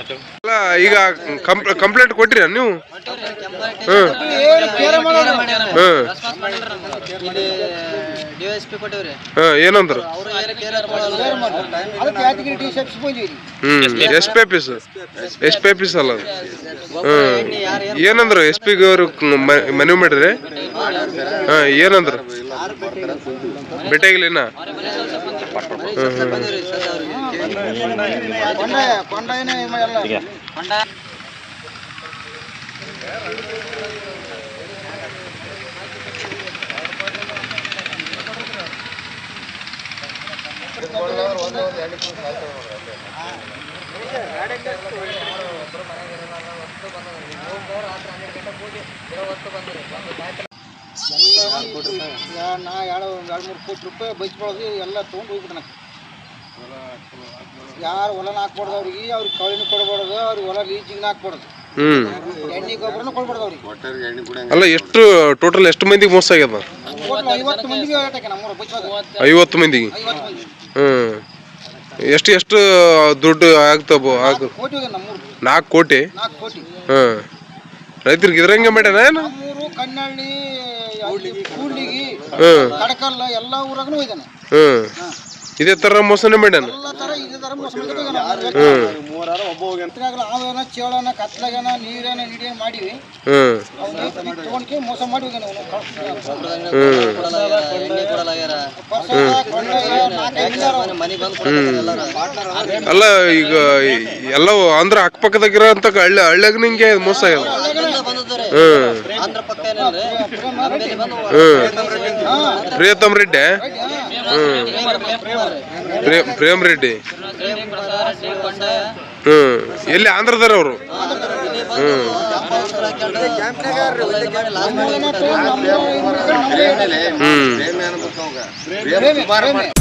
ಅಲ್ಲ, ಈಗ ಕಂಪ್ಲೇಂಟ್ ಕೊಟ್ಟಿರ ನೀವು? ಏನಂದ್ರು? S P office, S P office ಅಲ್ಲ ಏನಂದ್ರ ಏನಂದ್ರು ಎಸ್ ಪಿ ಅವರು ಮನವಿ ಮಾಡಿದ್ರೆ? ಹಾ, ಏನಂದ್ರು? ಭೇಟಿಯಾಗಿಲ್ಲ ನಾ ಎರಡು ಎರಡು ಮೂರು ಕೋಟಿ ರೂಪಾಯಿ ಬೈಸ್ಕೊಳ್ಳೋದು ಎಲ್ಲ ತೊಗೊಂಡು ಹೋಗ್ಬಿಟ್ಟು ಯಾರು ಹೊಲನ ಹಾಕ್ಬಾರ್ದು ಅವ್ರಿಗೆ ಅವ್ರಿಗೆ ಕಳಿನೂ ಕೊಡ್ಬಾರ್ದು ಅವ್ರಿಗೆ ಹೊಲ ಲೀಜಿಗೆ ಹಾಕ್ಬಾರ್ದು. ಹ್ಮ್. ಎಣ್ಣೆ ಗೊಬ್ಬರನೂ ಕೊಡ್ಬಾರ್ದು ಅವ್ರಿಗೆ. ಅಲ್ಲ ಎಷ್ಟು ಟೋಟಲ್ ಎಷ್ಟು ಮಂದಿಗೆ ಮೋಸ ಆಗ್ಯದ? ಐವತ್ತು ಮಂದಿಗೆ ಹೇಳ್ತಕ್ಕೆ ನಮ್ಮೂರು ಬೈಸೋದು ಐವತ್ತು ಮಂದಿಗೆ? ಐವತ್ತು ಮಂದಿ. ಹ್ಮ್. ಎಷ್ಟು ಎಷ್ಟು ದುಡ್ಡು ಆಗ್ತವ ಆಗ ಕೋಟಿ ನಮ್ಮೂರು ನಾಲ್ಕು ಕೋಟಿ? ನಾಲ್ಕು ಕೋಟಿ. ಹ್ಮ್. ರೈತರಿಗೆ ಇದ್ರಂಗೆ ಮಾಡ್ಯಾನ ಏನು? ನಮ್ಮೂರು ಕನ್ನಳ್ಳಿ ಕೂಡ್ಲಿಗಿ ಕಡಕಲ್ಲ ಎಲ್ಲ ಊರಾಗೂ ಹೋಯ್ತಾನೆ ಹ್ಮ್. ಇದೇ ತರ ಮೋಸನೆ ಮಾಡ್ಯಾನ ಎಲ್ಲ ತರ ಇದೇ ತರ ಮೋಸ ಮಾಡ್ಕೊಂಡು ಹೋಗ್ಯಾನ. ಹ್ಮ್ ಇದ್ರಾಗಲ್ಲ ಆವೇನ ಚೇಳನ ಕತ್ಲಾಗನ ನೀರೇನ ಹಿಡಿಯನ ಮಾಡಿವಿ ಹ್ಮ್ ಅವ್ನು ತೊಗೊಂಡ್ಕೆ ಮೋಸ ಮಾಡಿ ಹೋಗ್ಯಾನ ಅವನು ಹ್ಮ್. ಎಣ್ಣೆ ಕೊಡಲಾಗ್ಯಾರ ಮನೆಗೆ ಬಂದು ಕೊಡ್ತಾರೆ ಎಲ್ಲಾರು ಅಲ್ಲ ಈಗ ಎಲ್ಲ ಅಂದ್ರ ಅಕ್ಕಪಕ್ಕದಾಗಿರೋ ಅಂತ ಹಳ್ಳಿ ಹಳ್ಳಿಯಾಗ ನಿಂಗೆ ಮೋಸ ಆಗ್ಯದ. ಅಲ್ಲಿಂದ ಹ್ಮ್. ಆಂಧ್ರ ಪಕ್ಕ ಏನಿಲ್ರಿ ನಮ್ಮಲ್ಲಿ ಬಂದು ಪ್ರಿಯತಮ್ ರೆಡ್ಡಿ. ಪ್ರೇಮ್ ಪ್ರೇಮ್ ರೆಡ್ಡಿ. ಹ್ಮ್. ಎಲ್ಲಿ? ಆಂಧ್ರದಾರ ಅವರು. ಹ್ಮ್. ಹ್ಮ್.